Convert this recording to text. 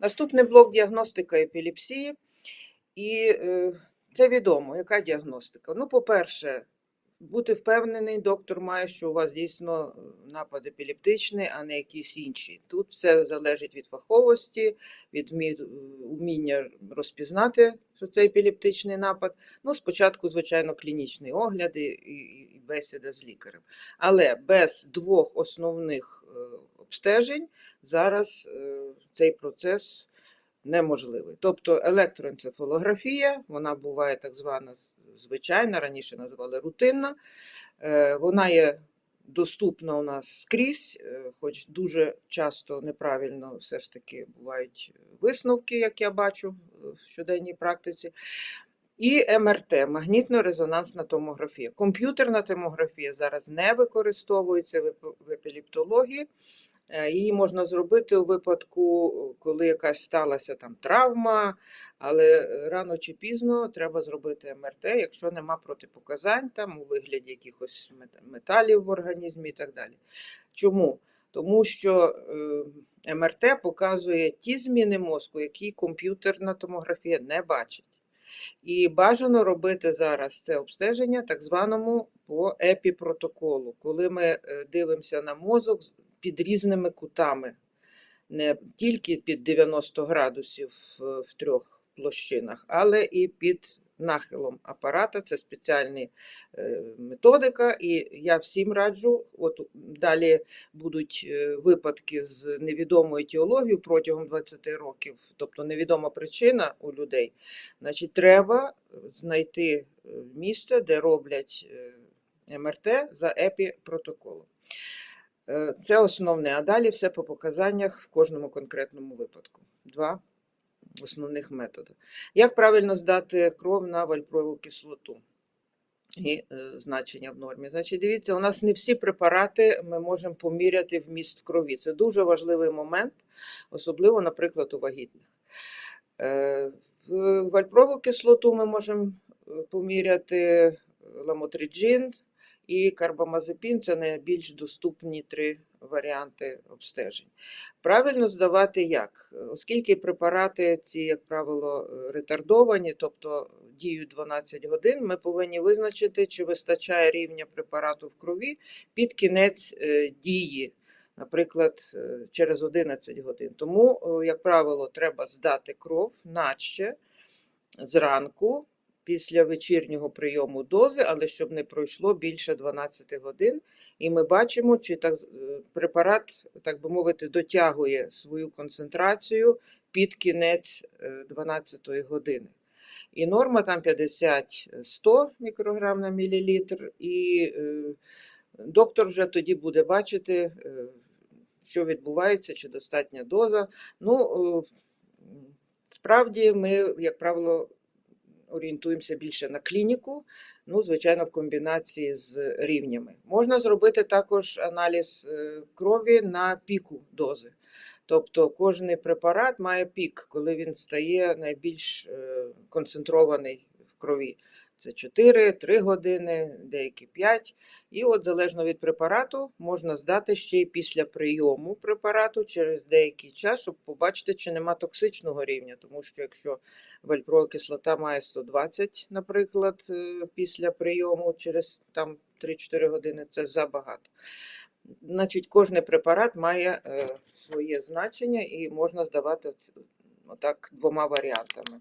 Наступний блок діагностика епілепсії. І е, це відомо, яка діагностика. Ну, по-перше, бути впевнений, доктор має, що у вас дійсно е, напад епілептичний, а не якийсь інший. Тут все залежить від фаховості, від вміння розпізнати, що це епілептичний напад. Ну, спочатку, звичайно, клінічний огляд і бесіда з лікарем. Але без двох основних е, обстежень зараз е, цей процес неможливий. Тобто електроенцефалографія, вона буває так звана звичайна, раніше називали рутинна. Е, Вона є доступна у нас скрізь, хоч дуже часто неправильно все ж таки бувають висновки, як я бачу в щоденній практиці. І МРТ магнітно-резонансна томографія. Комп'ютерна томографія зараз не використовується в еп- в епілептології. Е, Її можна зробити у випадку, коли якась сталася там травма, але рано чи пізно треба зробити МРТ, якщо нема протипоказань там у вигляді якихось металів в організмі і так далі. Чому? Тому що е, МРТ показує ті зміни мозку, які комп'ютерна томографія не бачить. І бажано робити зараз це обстеження так званому по епіпротоколу, коли ми е, дивимося на мозок під різними кутами, не тільки під 90 градусів е, в трьох площинах, але і під нахилом апарата. Це спеціальна е, методика, і я всім раджу. От далі будуть е, випадки з невідомою етіологією протягом 20 років, тобто невідома причина у людей. Значить, треба знайти е, місце, де роблять МРТ за епіпротоколом. Це основне, а далі все по показаннях в кожному конкретному випадку. Два основних методи. Як правильно здати кров на вальпрову кислоту? І е, значення в нормі. Значить, дивіться, у нас не всі препарати ми можемо поміряти вміст в крові. Це дуже важливий момент, особливо, наприклад, у вагітних. Е, вальпрову кислоту ми можемо е, поміряти ламотриджин і карбамазепін це найбільш доступні три варіанти обстежень. Правильно здавати як? Оскільки препарати ці, як правило, ретардовані, тобто діють 12 годин, ми повинні визначити, чи вистачає рівня препарату в крові під кінець е, дії, наприклад, е, через 11 годин. Тому, е, як правило, треба здати кров наче зранку після вечірнього прийому дози, але щоб не пройшло більше 12 годин. І ми бачимо, чи так, е, препарат, так би мовити, дотягує свою концентрацію під кінець е, 12 години. І норма там 50-100 мікрограм на мілілітр, і е, доктор вже тоді буде бачити, е, що відбувається, чи достатня доза. Ну, е, справді, ми, як правило, орієнтуємося більше на клініку, ну, звичайно, в комбінації з рівнями. Можна зробити також аналіз е, крові на піку дози. Тобто кожний препарат має пік, коли він стає найбільш е, концентрований крові. Це 4-3 години, деякі 5. І от залежно від препарату можна здати ще й після прийому препарату через деякий час, щоб побачити, чи нема токсичного рівня. Тому що якщо вальпрова кислота має 120, наприклад, е, після прийому через там 3-4 години, це забагато. Значить, кожний препарат має е, своє значення і можна здавати отак двома варіантами.